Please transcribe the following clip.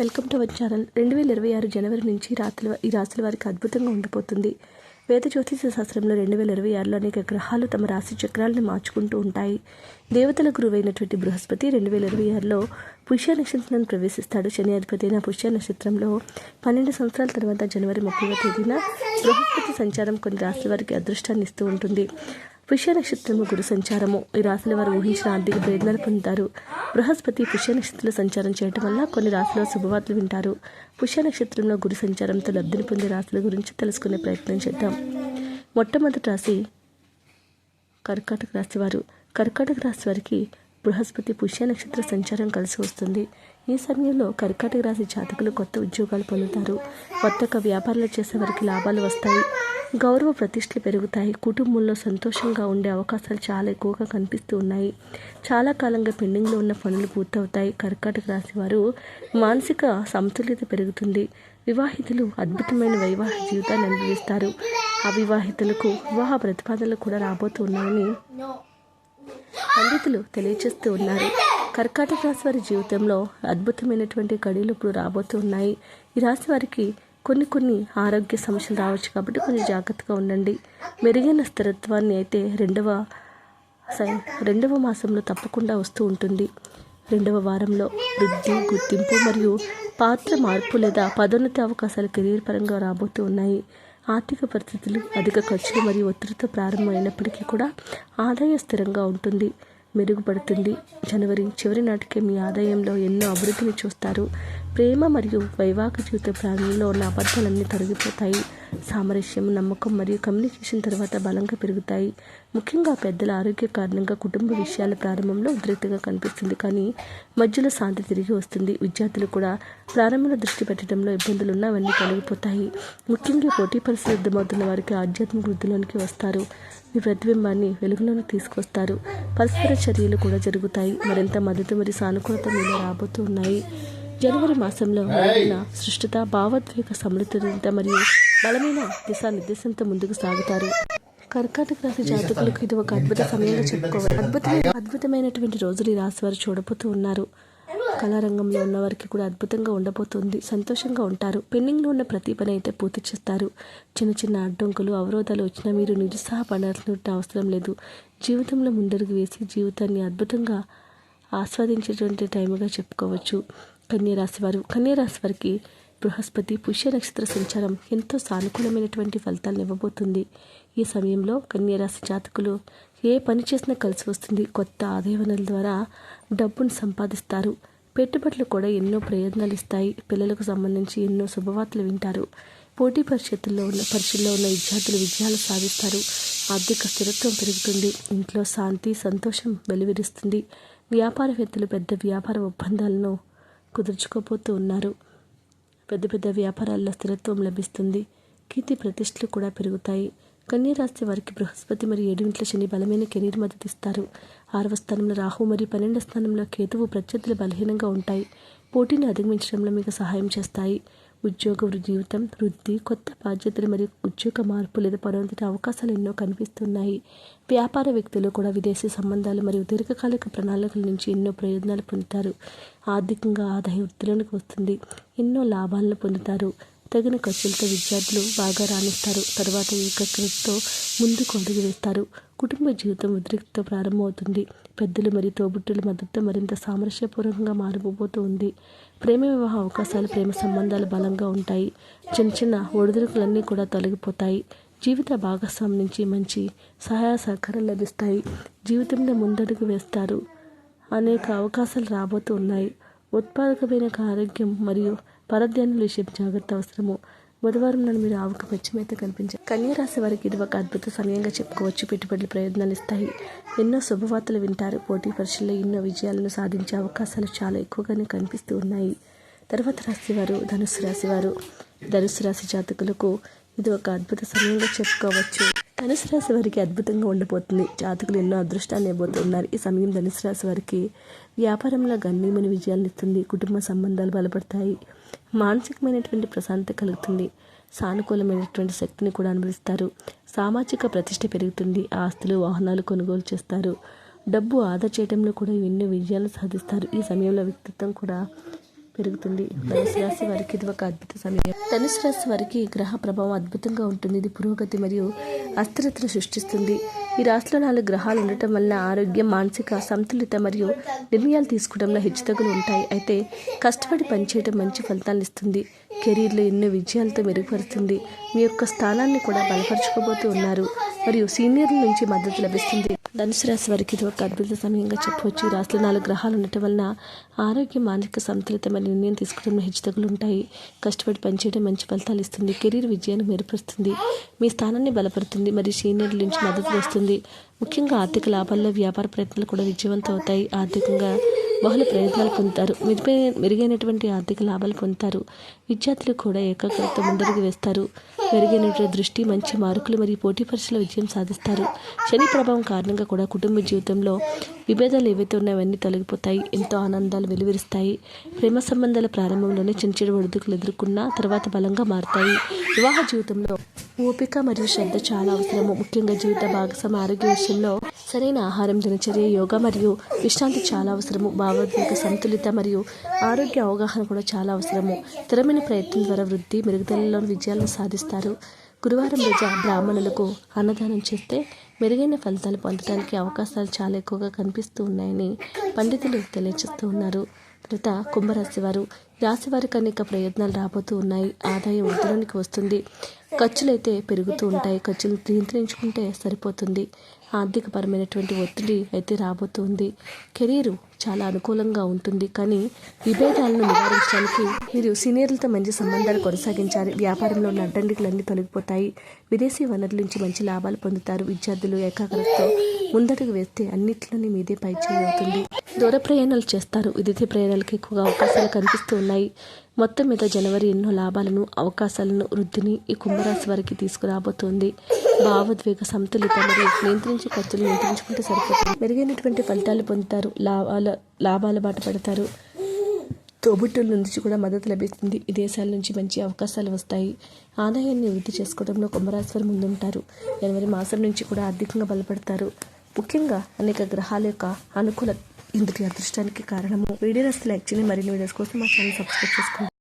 Welcome to our channel. రెండు వేల ఇరవై ఆరు జనవరి నుంచి రాత్రుల ఈ రాశుల వారికి అద్భుతంగా ఉండబోతుంది. వేద జ్యోతిష శాస్త్రంలో రెండు వేల ఇరవై ఆరులో అనేక గ్రహాలు తమ రాశి చక్రాలను మార్చుకుంటూ ఉంటాయి. దేవతల గురువైనటువంటి బృహస్పతి రెండు వేల ఇరవై ఆరులో పుష్య నక్షత్రాన్ని ప్రవేశిస్తాడు. శని అధిపతి అయిన పుష్య నక్షత్రంలో పన్నెండు సంవత్సరాల తర్వాత జనవరి ముప్పైవ తేదీన బృహస్పతి సంచారం కొన్ని రాశుల వారికి అదృష్టాన్ని ఇస్తూ ఉంటుంది. పుష్య నక్షత్రము గురు సంచారము. ఈ రాశుల వారు ఊహించిన ఆర్థిక ప్రయోజనాలు పొందుతారు. బృహస్పతి పుష్య నక్షత్రంలో సంచారం చేయడం వల్ల కొన్ని రాశుల శుభవార్తలు వింటారు. పుష్య నక్షత్రంలో గురు సంచారంతో లబ్ధిని పొందే రాశుల గురించి తెలుసుకునే ప్రయత్నం చేద్దాం. మొట్టమొదటి రాశి కర్కాటక రాశి వారు. కర్కాటక రాశి వారికి బృహస్పతి పుష్య నక్షత్ర సంచారం కలిసి వస్తుంది. ఈ సమయంలో కర్కాటక రాశి జాతకులు కొత్త ఉద్యోగాలు పొందుతారు. కొత్త వ్యాపారాలు చేసే వారికి లాభాలు వస్తాయి. గౌరవ ప్రతిష్టలు పెరుగుతాయి. కుటుంబంలో సంతోషంగా ఉండే అవకాశాలు చాలా ఎక్కువగా కనిపిస్తూ ఉన్నాయి. చాలా కాలంగా పెండింగ్లో ఉన్న పనులు పూర్తవుతాయి. కర్కాటక రాశి వారు మానసిక సమతుల్యత పెరుగుతుంది. వివాహితులు అద్భుతమైన వైవాహిక జీవితాన్ని అనుభవిస్తారు. అవివాహితులకు వివాహ ప్రతిపాదనలు కూడా రాబోతున్నాయని పండితులు తెలియచేస్తూ ఉన్నారు. కర్కాటక రాశి వారి జీవితంలో అద్భుతమైనటువంటి కడీలు ఇప్పుడు రాబోతున్నాయి ఈ రాశి వారికి కొన్ని కొన్ని ఆరోగ్య సమస్యలు రావచ్చు కాబట్టి కొంచెం జాగ్రత్తగా ఉండండి. మెరుగైన స్థిరత్వాన్ని అయితే రెండవ సై- రెండవ మాసంలో తప్పకుండా వస్తూ ఉంటుంది. రెండవ వారంలో వృద్ధి గుర్తింపు మరియు పాత్ర మార్పు లేదా పదోన్నతి అవకాశాలు కెరీర్ పరంగా రాబోతూ ఉన్నాయి. ఆర్థిక పరిస్థితులు అధిక ఖర్చులు మరియు ఒత్తిడితో ప్రారంభమైనప్పటికీ కూడా ఆదాయం స్థిరంగా ఉంటుంది. మెరుగుపడుతుంది. జనవరి చివరి నాటికే మీ ఆదాయంలో ఎన్నో అభివృద్ధిని చూస్తారు. ప్రేమ మరియు వైవాహిక జీవిత ప్రారంభంలో ఉన్న అబద్ధాలన్నీ తొలగిపోతాయి. సామరస్యం నమ్మకం మరియు కమ్యూనికేషన్ తర్వాత బలంగా పెరుగుతాయి. ముఖ్యంగా పెద్దల ఆరోగ్య కారణంగా కుటుంబ విషయాల ప్రారంభంలో ఉద్రిక్తగా కనిపిస్తుంది. కానీ మధ్యలో శాంతి తిరిగి వస్తుంది. విద్యార్థులు కూడా ప్రారంభంలో దృష్టి పెట్టడంలో ఇబ్బందులు ఉన్నా అవన్నీ తొలగిపోతాయి. ముఖ్యంగా పోటీ పరిస్థితి సిద్ధమవుతున్న వారికి ఆధ్యాత్మిక వృద్ధిలోనికి వస్తారు. మీ ప్రతిబింబాన్ని వెలుగులోకి తీసుకొస్తారు. పరస్పర చర్యలు కూడా జరుగుతాయి. మరింత మద్దతు మరియు సానుకూలత మీద రాబోతూ ఉన్నాయి. జనవరి మాసంలో సృష్టిత భావోద్వేగ సమృద్ధత మరియు బలమైన దిశానిర్దేశంతో ముందుకు సాగుతారు. కర్కాటక రాశి జాతకులకు ఇది ఒక అద్భుత సమయంగా చెప్పుకోవాలి అద్భుతమైన అద్భుతమైనటువంటి రోజులు ఈ రాశి వారు చూడబోతూ ఉన్నారు. కళారంగంలో ఉన్న వారికి కూడా అద్భుతంగా ఉండబోతుంది. సంతోషంగా ఉంటారు. పెండింగ్లో ఉన్న ప్రతి పని అయితే పూర్తి చేస్తారు. చిన్న చిన్న అడ్డంకులు అవరోధాలు వచ్చినా మీరు నిరుత్సాహపడాల్సిన అవసరం లేదు. జీవితంలో ముందడుగు వేసి జీవితాన్ని అద్భుతంగా ఆస్వాదించేటువంటి టైంగా చెప్పుకోవచ్చు. కన్యరాశి వారు కన్యరాశి వారికి బృహస్పతి పుష్య నక్షత్ర సంచారం ఎంతో సానుకూలమైనటువంటి ఫలితాలను ఇవ్వబోతుంది. ఈ సమయంలో కన్యరాశి జాతకులు ఏ పని చేసినా కలిసి వస్తుంది. కొత్త ఆదాయ వనరుల ద్వారా డబ్బును సంపాదిస్తారు. పెట్టుబడులు కూడా ఎన్నో ప్రయోజనాలు ఇస్తాయి. పిల్లలకు సంబంధించి ఎన్నో శుభవార్తలు వింటారు. పోటీ పరిషత్తుల్లో ఉన్న పరీక్షల్లో ఉన్న విద్యార్థులు విజయాలు సాధిస్తారు. ఆర్థిక స్థిరత్వం పెరుగుతుంది. ఇంట్లో శాంతి సంతోషం వెలువరిస్తుంది వ్యాపారవేత్తలు పెద్ద వ్యాపార ఒప్పందాలను కుదుర్చుకోబోతూ ఉన్నారు. పెద్ద పెద్ద వ్యాపారాల్లో స్థిరత్వం లభిస్తుంది. కీర్తి ప్రతిష్టలు కూడా పెరుగుతాయి. కన్యరాశి వారికి బృహస్పతి మరియు ఏడింట్ల శని బలమైన కెరీర్ మద్దతు ఇస్తారు. ఆరవ స్థానంలో రాహు మరియు పన్నెండవ స్థానంలో కేతువు ప్రత్యర్థులు బలహీనంగా ఉంటాయి. పోటీని అధిగమించడంలో మీకు సహాయం చేస్తాయి. ఉద్యోగ జీవితం వృద్ధి కొత్త బాధ్యతలు మరియు ఉద్యోగ మార్పు లేదా పరోన్నతి అవకాశాలు ఎన్నో కనిపిస్తున్నాయి. వ్యాపార వ్యక్తులు కూడా విదేశీ సంబంధాలు మరియు దీర్ఘకాలిక ప్రణాళికల నుంచి ఎన్నో ప్రయోజనాలు పొందుతారు. ఆర్థికంగా ఆదాయ వృద్ధిలోనికి వస్తుంది. ఎన్నో లాభాలను పొందుతారు. తగిన ఖర్చులతో విద్యార్థులు బాగా రాణిస్తారు. తర్వాత ఏకాగ్రతతో ముందుకు అడుగు వేస్తారు. కుటుంబ జీవితం ఉద్రిక్తతో ప్రారంభమవుతుంది. పెద్దలు మరియు తోబుట్టుల మద్దతు మరింత సామరస్యపూర్వకంగా మారిపోతూ ఉంది ప్రేమ వివాహ అవకాశాలు ప్రేమ సంబంధాలు బలంగా ఉంటాయి. చిన్న చిన్న ఒడిదుడుకులన్నీ కూడా తొలగిపోతాయి. జీవిత భాగస్వామి నుంచి మంచి సహాయ సహకారాలు లభిస్తాయి. జీవితంలో ముందడుగు వేస్తారు. అనేక అవకాశాలు రాబోతూ ఉన్నాయి ఉత్పాదకమైన ఆరోగ్యం మరియు పరధ్యానుల విషయం జాగ్రత్త అవసరము. బుధవారం నాడు మీరు ఆవుకు పశ్చిమైతే కనిపించారు కన్యా రాశి వారికి ఇది ఒక అద్భుత సమయంగా చెప్పుకోవచ్చు. పెట్టుబడులు ప్రయోజనాలు ఇస్తాయి. ఎన్నో శుభవార్తలు వింటారు. పోటీ పరీక్షల్లో ఎన్నో విజయాలను సాధించే అవకాశాలు చాలా ఎక్కువగానే కనిపిస్తూ ఉన్నాయి. తర్వాత రాశి వారు ధనుసు రాశి వారు ధనుసు రాశి జాతకులకు ఇది ఒక అద్భుత సమయంగా చెప్పుకోవచ్చు. ధనుసు రాశి వారికి అద్భుతంగా ఉండబోతుంది జాతకులు ఎన్నో అదృష్టాన్ని ఇవ్వబోతున్నారు. ఈ సమయం ధనుసు రాశి వారికి వ్యాపారంలో గణనీయమైన విజయాలను ఇస్తుంది. కుటుంబ సంబంధాలు బలపడతాయి. మానసికమైనటువంటి ప్రశాంతత కలుగుతుంది. సానుకూలమైనటువంటి శక్తిని కూడా అనుభవిస్తారు. సామాజిక ప్రతిష్ట పెరుగుతుంది. ఆస్తులు వాహనాలు కొనుగోలు చేస్తారు. డబ్బు ఆదా చేయడంలో కూడా ఎన్నో విజయాలు సాధిస్తారు. ఈ సమయంలో వ్యక్తిత్వం కూడా పెరుగుతుంది. ధనుసు రాశి వారికి ఇది ఒక అద్భుత సమయం. ధనుసు రాశి వారికి గ్రహ ప్రభావం అద్భుతంగా ఉంటుంది. ఇది పురోగతి మరియు అస్థిరతను సృష్టిస్తుంది. ఈ రాశిలో నాలుగు గ్రహాలు ఉండటం వల్ల ఆరోగ్యం మానసిక సంతులిత మరియు నిర్ణయాలు తీసుకోవడంలో హెచ్చుతగులు ఉంటాయి. అయితే కష్టపడి పనిచేయడం మంచి ఫలితాలు ఇస్తుంది. కెరీర్లో ఎన్నో విజయాలతో మెరుగుపరుస్తుంది. మీ యొక్క స్థానాన్ని కూడా బలపరచుకోబోతూ ఉన్నారు. మరియు సీనియర్ల నుంచి మద్దతు లభిస్తుంది. ధనుసు రాశి వారికి ఇది ఒక అద్భుత సమయంగా చెప్పవచ్చు. ఈ రాశిలో నాలుగు గ్రహాలు ఉండటం వలన ఆరోగ్య మానసిక సంతులిత మరియు నిర్ణయం తీసుకోవడంలో హెచ్చుతగులు ఉంటాయి. కష్టపడి పనిచేయడం మంచి ఫలితాలు ఇస్తుంది. కెరీర్ విజయాన్ని మెరుగుపరుస్తుంది మీ స్థానాన్ని బలపడుతుంది మరియు సీనియర్ల నుంచి మద్దతు వస్తుంది. ముఖ్యంగా ఆర్థిక లాభాల్లో వ్యాపార ప్రయత్నాలు కూడా విజయవంతం అవుతాయి ఆర్థికంగా బహుళ ప్రయోజనాలు పొందుతారు. మెరుగైన మెరుగైనటువంటి ఆర్థిక లాభాలు పొందుతారు. విద్యార్థులు కూడా ఏకాగ్రత ముందరికి వేస్తారు. మెరుగైనటువంటి దృష్టి మంచి మార్కులు మరియు పోటీ పరీక్షల విజయం సాధిస్తారు. శని ప్రభావం కారణంగా కూడా కుటుంబ జీవితంలో విభేదాలు ఏవైతే ఉన్నాయో అవన్నీ తొలగిపోతాయి. ఎంతో ఆనందాలు వెలువరిస్తాయి. ప్రేమ సంబంధాల ప్రారంభంలోనే చిన్న చిన్న ఒడిదుకులు ఎదుర్కొన్న తర్వాత బలంగా మారుతాయి. వివాహ జీవితంలో ఓపిక మరియు శ్రద్ధ చాలా అవసరము. ముఖ్యంగా జీవిత భాగస్వామి ఆరోగ్య విషయంలో సరైన ఆహారం దినచర్య యోగా మరియు విశ్రాంతి చాలా అవసరము. భావోద్వేగ సంతులిత మరియు ఆరోగ్య అవగాహన కూడా చాలా అవసరము. స్థిరమైన ప్రయత్నం ద్వారా వృద్ధి మెరుగుదలలో విజయాలను సాధిస్తారు. గురువారం రోజు బ్రాహ్మణులకు అన్నదానం చేస్తే మెరుగైన ఫలితాలు పొందడానికి అవకాశాలు చాలా ఎక్కువగా కనిపిస్తూ ఉన్నాయని పండితులు తెలియజేస్తూ ఉన్నారు. కృత కుంభరాశి వారు రాశి వారికి అనేక ప్రయత్నాలు రాబోతూ ఉన్నాయి. ఆదాయం వృద్ధిలోనికి వస్తుంది. ఖర్చులు అయితే పెరుగుతూ ఉంటాయి. ఖర్చులు నియంత్రించుకుంటే సరిపోతుంది. ఆర్థికపరమైనటువంటి ఒత్తిడి అయితే రాబోతుంది కెరీరు చాలా అనుకూలంగా ఉంటుంది. కానీ విభేదాలను నివారించడానికి మీరు సీనియర్లతో మంచి సంబంధాలు కొనసాగించాలి. వ్యాపారంలో ఉన్న అడ్డంకులన్నీ తొలగిపోతాయి. విదేశీ వనరుల నుంచి మంచి లాభాలు పొందుతారు విద్యార్థులు ఏకాగ్రతతో ముందటకు వేస్తే అన్నిట్లోని మీదే పై అవుతుంది. దూర ప్రయాణాలు చేస్తారు. విదేశీ ప్రయాణాలకు ఎక్కువగా అవకాశాలు కనిపిస్తూ ఉన్నాయి. మొత్తం మీద జనవరి ఎన్నో లాభాలను అవకాశాలను వృద్ధిని ఈ కుంభరాశి వారికి తీసుకురాబోతోంది. భావోద్వేగ సమతులిత మరియు నియంత్రించే ఖర్చులు నియంత్రించుకుంటే సరిపోతుంది. మెరుగైనటువంటి ఫలితాలు పొందుతారు. లాభాల లాభాల బాట పడతారు. తోబుట్టుల నుంచి కూడా మద్దతు లభిస్తుంది. విదేశాల నుంచి మంచి అవకాశాలు వస్తాయి. ఆదాయాన్ని వృద్ధి చేసుకోవడంలో కుంభరాశి వారు ముందుంటారు. జనవరి మాసం నుంచి కూడా ఆర్థికంగా బలపడతారు. ముఖ్యంగా అనేక గ్రహాల యొక్క అనుకూల ఇంతటి అదృష్టానికి కారణము. వీడియో నస్తే లైక్ చేయండి మరిన్ని వీడియోస్ కోసం మా ఛానల్ సబ్స్క్రైబ్ చేసుకోండి